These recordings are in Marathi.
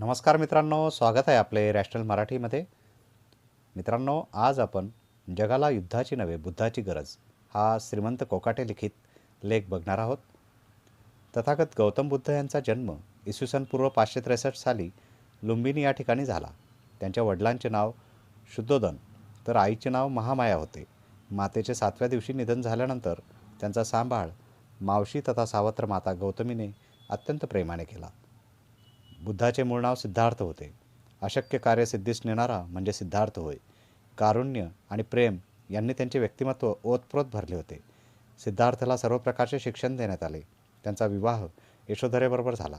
नमस्कार मित्रांनो स्वागत आहे आपले रॅशनल मराठीमध्ये. मित्रांनो आज आपण जगाला युद्धाची नव्हे बुद्धाची गरज हा श्रीमंत कोकाटे लिखित लेख बघणार आहोत. तथागत गौतम बुद्ध यांचा जन्म इसवी सन पूर्व पाचशे त्रेसष्ट साली लुंबिनी या ठिकाणी झाला. त्यांच्या वडिलांचे नाव शुद्धोदन तर आईचे नाव महामाया होते. मातेचे सातव्या दिवशी निधन झाल्यानंतर त्यांचा सांभाळ मावशी तथा सावत्र माता गौतमीने अत्यंत प्रेमाने केला. बुद्धाचे मूळ नाव सिद्धार्थ होते. अशक्य कार्य सिद्धीस नेणारा म्हणजे सिद्धार्थ होय. कारुण्य आणि प्रेम यांनी त्यांचे व्यक्तिमत्व ओतप्रोत भरले होते. सिद्धार्थला सर्व प्रकारचे शिक्षण देण्यात आले. त्यांचा विवाह यशोधरेबरोबर झाला.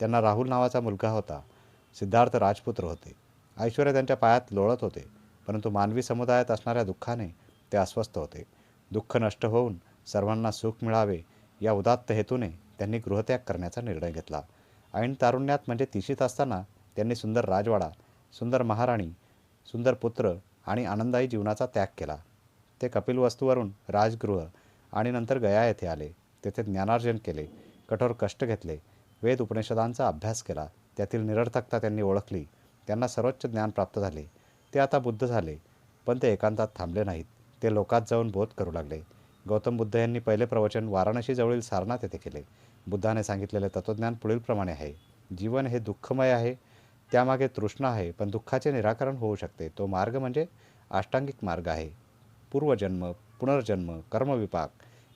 त्यांना राहुल नावाचा मुलगा होता. सिद्धार्थ राजपुत्र होते. ऐश्वर्य त्यांच्या पायात लोळत होते परंतु मानवी समुदायात असणाऱ्या दुःखाने ते अस्वस्थ होते. दुःख नष्ट होऊन सर्वांना सुख मिळावे या उदात्त हेतूने त्यांनी गृहत्याग करण्याचा निर्णय घेतला. ऐन तारुण्यात म्हणजे तिशीत असताना त्यांनी सुंदर राजवाडा सुंदर महाराणी सुंदर पुत्र आणि आनंदायी जीवनाचा त्याग केला. ते कपिलवस्तूवरून राजगृह आणि नंतर गया येथे आले. तेथे ज्ञानार्जन केले कठोर कष्ट घेतले वेद उपनिषदांचा अभ्यास केला. त्यातील निरर्थकता त्यांनी ओळखली. त्यांना सर्वोच्च ज्ञान प्राप्त झाले. ते आता बुद्ध झाले पण ते एकांतात थांबले नाहीत. ते लोकात जाऊन बोध करू लागले. गौतम बुद्ध यांनी पहिले प्रवचन वाराणसीजवळील सारनाथ येथे केले. बुद्धाने सांगितलेले तत्त्वज्ञान पुढीलप्रमाणे आहे. जीवन हे दुःखमय आहे त्यामागे तृष्णा आहे पण दुःखाचे निराकरण होऊ शकते. तो मार्ग म्हणजे अष्टांगिक मार्ग आहे. पूर्वजन्म पुनर्जन्म कर्मविपाक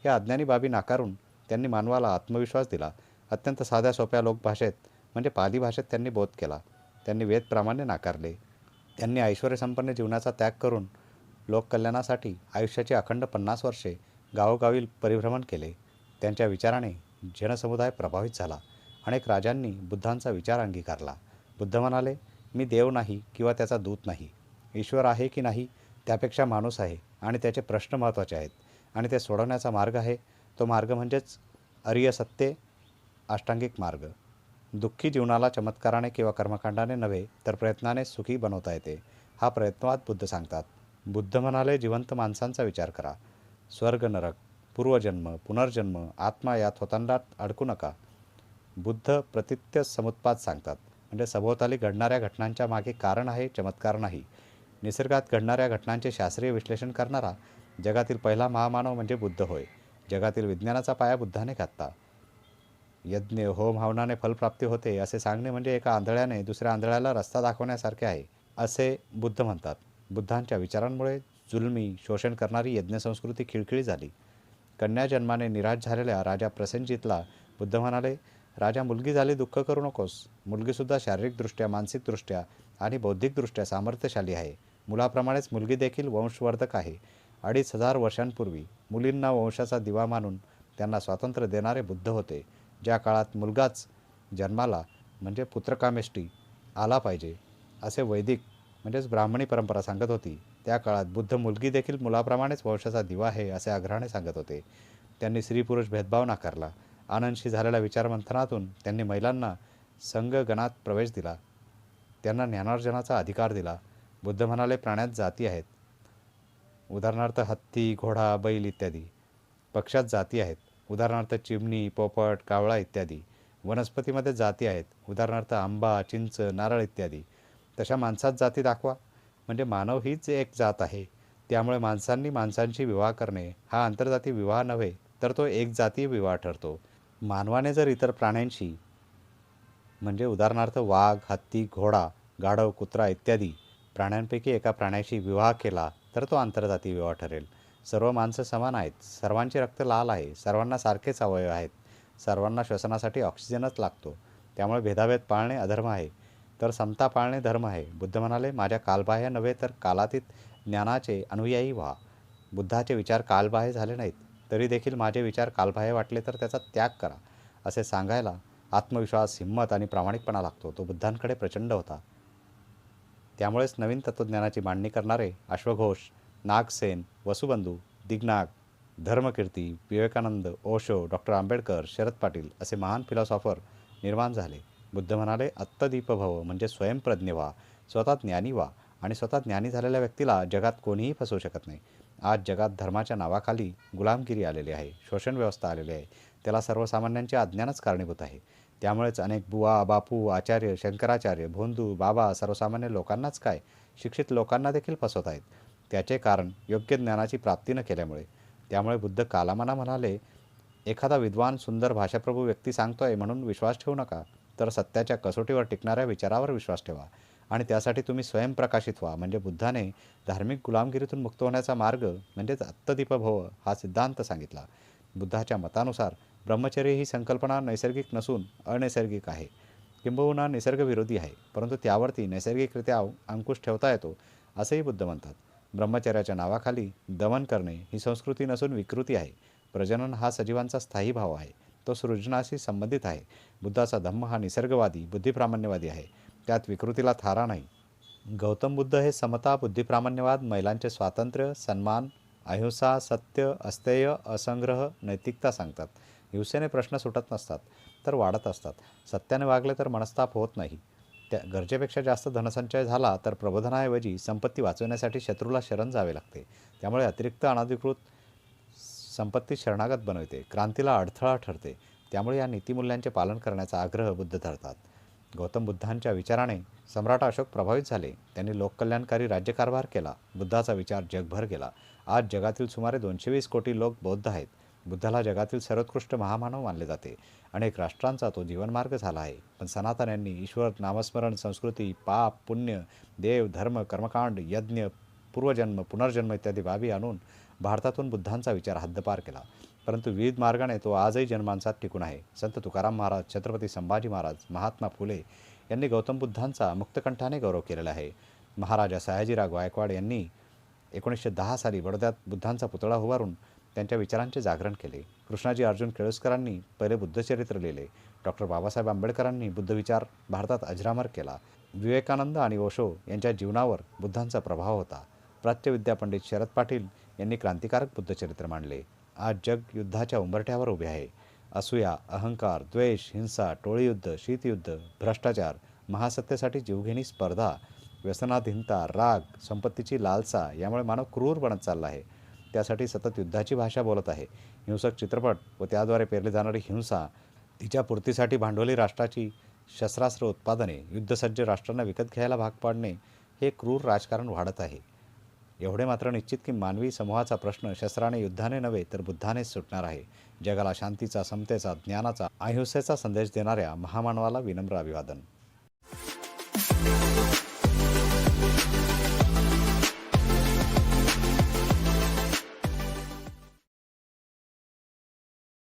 या अज्ञानी बाबी नाकारून त्यांनी मानवाला आत्मविश्वास दिला. अत्यंत साध्या सोप्या लोकभाषेत म्हणजे पाली भाषेत त्यांनी बोध केला. त्यांनी वेदप्रमाणे नाकारले. त्यांनी ऐश्वर्यसंपन्न जीवनाचा त्याग करून लोककल्याणासाठी आयुष्याची अखंड पन्नास वर्षे गावोगावी परिभ्रमण केले. त्यांच्या विचाराने जनसमुदाय प्रभावित झाला. अनेक राजांनी बुद्धांचा विचार अंगीकारला. बुद्ध म्हणाले मी देव नाही किंवा त्याचा दूत नाही. ईश्वर आहे की नाही त्यापेक्षा माणूस आहे आणि त्याचे प्रश्न महत्त्वाचे आहेत आणि ते सोडवण्याचा मार्ग आहे. तो मार्ग म्हणजेच अरिय सत्य अष्टांगिक मार्ग. दुःखी जीवनाला चमत्काराने किंवा कर्मकांडाने नव्हे तर प्रयत्नाने सुखी बनवता येते. हा प्रयत्नवाद बुद्ध सांगतात. बुद्ध म्हणाले जिवंत माणसांचा विचार करा. स्वर्ग नरक पूर्वजन्म पुनर्जन्म आत्मा या होतांडात अडकू नका. बुद्ध प्रतित्य समुत्पाद सांगतात. म्हणजे सभोवताली घडणाऱ्या घटनांच्या मागे कारण आहे चमत्कार नाही. निसर्गात घडणाऱ्या घटनांचे शास्त्रीय विश्लेषण करणारा जगातील पहिला महामानव म्हणजे बुद्ध होय. जगातील विज्ञानाचा पाया बुद्धाने घातला. यज्ञ होम हवनाने फलप्राप्ती होते असे सांगणे म्हणजे एका आंधळ्याने दुसऱ्या आंधळ्याला रस्ता दाखवण्यासारखे आहे असे बुद्ध म्हणतात. बुद्धांच्या विचारांमुळे जुलमी शोषण करणारी यज्ञसंस्कृती खिळखिळी झाली. कन्या जन्माने निराश झालेल्या राजा प्रसेनजितला बुद्ध म्हणाले राजा मुलगी झाली दुःख करू नकोस. मुलगीसुद्धा शारीरिकदृष्ट्या मानसिकदृष्ट्या आणि बौद्धिकदृष्ट्या सामर्थ्यशाली आहे. मुलाप्रमाणेच मुलगी देखील वंशवर्धक आहे. अडीच हजार वर्षांपूर्वी मुलींना वंशाचा दिवा मानून त्यांना स्वातंत्र्य देणारे बुद्ध होते. ज्या काळात मुलगाच जन्माला म्हणजे पुत्रकामेष्टी आला पाहिजे असे वैदिक म्हणजेच ब्राह्मणी परंपरा सांगत होती. त्या काळात बुद्ध मुलगी देखील मुलाप्रमाणेच वंशाचा दिवा आहे असे आग्रहाने सांगत होते. त्यांनी स्त्री पुरुष भेदभाव नाकारला. आनंदशी झालेल्या विचारमंथनातून त्यांनी महिलांना संघगणात प्रवेश दिला. त्यांना ज्ञानार्जनाचा अधिकार दिला. बुद्ध म्हणाले प्राण्यात जाती आहेत. उदाहरणार्थ हत्ती घोडा बैल इत्यादी. पक्षात जाती आहेत. उदाहरणार्थ चिमणी पोपट कावळा इत्यादी. वनस्पतीमध्ये जाती आहेत. उदाहरणार्थ आंबा चिंच नारळ इत्यादी. तशा माणसात जाती दाखवा. म्हणजे मानव हीच एक जात आहे. त्यामुळे माणसांनी माणसांशी विवाह करणे हा आंतरजाती विवाह नव्हे तर तो एक जातीय विवाह ठरतो. मानवाने जर इतर प्राण्यांशी म्हणजे उदाहरणार्थ वाघ हत्ती घोडा गाढव कुत्रा इत्यादी प्राण्यांपैकी एका प्राण्याशी विवाह केला तर तो आंतरजाती विवाह ठरेल. सर्व माणसं समान आहेत. सर्वांचे रक्त लाल आहे. सर्वांना सारखेच अवयव आहेत. सर्वांना श्वसनासाठी ऑक्सिजनच लागतो. त्यामुळे भेदाभेद पाळणे अधर्म आहे. तर समता पाळणे धर्म आहे. बुद्ध म्हणाले माझ्या कालबाह्य नव्हे तर कालातीत ज्ञानाचे अनुयायी व्हा. बुद्धाचे विचार कालबाह्य झाले नाहीत तरी देखील माझे विचार कालबाह्य वाटले तर त्याचा त्याग करा. असे सांगायला आत्मविश्वास हिंमत आणि प्रामाणिकपणा लागतो. तो बुद्धांकडे प्रचंड होता. त्यामुळेच नवीन तत्त्वज्ञानाची मांडणी करणारे अश्वघोष नागसेन वसुबंधू दिग्नाग धर्मकीर्ती विवेकानंद ओशो डॉक्टर आंबेडकर शरद पाटील असे महान फिलॉसॉफर निर्माण झाले. बुद्ध म्हणाले आत्तदीप भव म्हणजे स्वयंप्रज्ञ व्हा स्वतः ज्ञानी व्हा आणि स्वतः ज्ञानी झालेल्या व्यक्तीला जगात कोणीही फसवू शकत नाही. आज जगात धर्माच्या नावाखाली गुलामगिरी आलेली आहे शोषण व्यवस्था आलेली आहे. त्याला सर्वसामान्यांचे अज्ञानच कारणीभूत आहे. त्यामुळेच अनेक बुवा बापू आचार्य शंकराचार्य भोंदू बाबा सर्वसामान्य लोकांनाच काय शिक्षित लोकांना देखील फसवत आहेत. त्याचे कारण योग्य ज्ञानाची प्राप्ती न केल्यामुळे. त्यामुळे बुद्ध कालामाना म्हणाले एखादा विद्वान सुंदर भाषाप्रभू व्यक्ती सांगतोय म्हणून विश्वास ठेवू नका. तर सत्याच्या कसोटीवर टिकणाऱ्या विचारावर विश्वास ठेवा आणि त्यासाठी तुम्ही स्वयंप्रकाशित व्हा. म्हणजे बुद्धाने धार्मिक गुलामगिरीतून मुक्त होण्याचा मार्ग म्हणजेच आत्तदीपभव हा सिद्धांत सांगितला. बुद्धाच्या मतानुसार ब्रह्मचर्य ही संकल्पना नैसर्गिक नसून अनैसर्गिक आहे. किंबहुना निसर्गविरोधी आहे परंतु त्यावरती नैसर्गिकरित्या अंकुश ठेवता येतो असेही बुद्ध म्हणतात. ब्रह्मचर्याच्या नावाखाली दमन करणे ही संस्कृती नसून विकृती आहे. प्रजनन हा सजीवांचा स्थायी भाव आहे. तो सृजनाशी संबंधित आहे. बुद्धाचा धम्म हा निसर्गवादी बुद्धिप्रामाण्यवादी आहे. त्यात विकृतीला थारा नाही. गौतम बुद्ध हे समता बुद्धिप्रामाण्यवाद महिलांचे स्वातंत्र्य सन्मान अहिंसा सत्य अस्तेय असंग्रह नैतिकता सांगतात. हिंसेने प्रश्न सुटत नसतात तर वाढत असतात. सत्याने वागले तर मनस्ताप होत नाही. त्या गरजेपेक्षा जास्त धनसंचय झाला तर प्रबोधनाऐवजी संपत्ती वाचवण्यासाठी शत्रूला शरण जावे लागते. त्यामुळे अतिरिक्त अनाधिकृत संपत्ती शरणागत बनवते क्रांतीला अडथळा ठरते. त्यामुळे या नीतिमूल्यांचे पालन करण्याचा आग्रह बुद्ध धरतात. गौतम बुद्धांच्या विचाराने सम्राट अशोक प्रभावित झाले. त्यांनी लोककल्याणकारी राज्यकारभार केला. बुद्धाचा विचार जगभर गेला. आज जगातील सुमारे दोनशे वीस कोटी लोक बौद्ध आहेत. बुद्धाला जगातील सर्वोत्कृष्ट महामानव मानले जाते. अनेक राष्ट्रांचा तो जीवनमार्ग झाला आहे. पण सनातन यांनी ईश्वर नामस्मरण संस्कृती पाप पुण्य देव धर्म कर्मकांड यज्ञ पूर्वजन्म पुनर्जन्म इत्यादी बाबी आणून भारतातून बुद्धांचा विचार हद्दपार केला. परंतु विविध मार्गाने तो आजही जनमानसात टिकून आहे. संत तुकाराम महाराज छत्रपती संभाजी महाराज महात्मा फुले यांनी गौतम बुद्धांचा मुक्तकंठाने गौरव केलेला आहे. महाराजा सयाजीराव गायकवाड यांनी एकोणीसशे दहा साली बडोद्यात बुद्धांचा पुतळा उभारून त्यांच्या विचारांचे जागरण केले. कृष्णाजी अर्जुन केळुसकरांनी पहिले बुद्धचरित्र लिहिले. डॉक्टर बाबासाहेब आंबेडकरांनी बुद्धविचार भारतात अजरामर केला. विवेकानंद आणि ओशो यांच्या जीवनावर बुद्धांचा प्रभाव होता. प्राच्यविद्या पंडित शरद पाटील यांनी क्रांतिकारक बुद्धचरित्र मांडले. आज जग युद्धाच्या उंबरठ्यावर उभे आहे. असूया अहंकार द्वेष हिंसा टोळीयुद्ध शीतयुद्ध भ्रष्टाचार महासत्तेसाठी जीवघेणी स्पर्धा व्यसनाधीनता राग संपत्तीची लालसा यामुळे मानव क्रूर बनत चालला आहे. त्यासाठी सतत युद्धाची भाषा बोलत आहे. हिंसक चित्रपट व त्याद्वारे पेरली जाणारी हिंसा तिच्या पूर्तीसाठी भांडवली राष्ट्राची शस्त्रास्त्र उत्पादने युद्धसज्ज राष्ट्रांना विकत घ्यायला भाग पाडणे हे क्रूर राजकारण वाढत आहे. एवढे मात्र निश्चित की मानवी समूहाचा प्रश्न शस्त्राने युद्धाने नव्हे तर बुद्धानेच सुटणार आहे. जगाला शांतीचा समतेचा ज्ञानाचा अहिंसेचा संदेश देणाऱ्या महामानवाला विनम्र अभिवादन.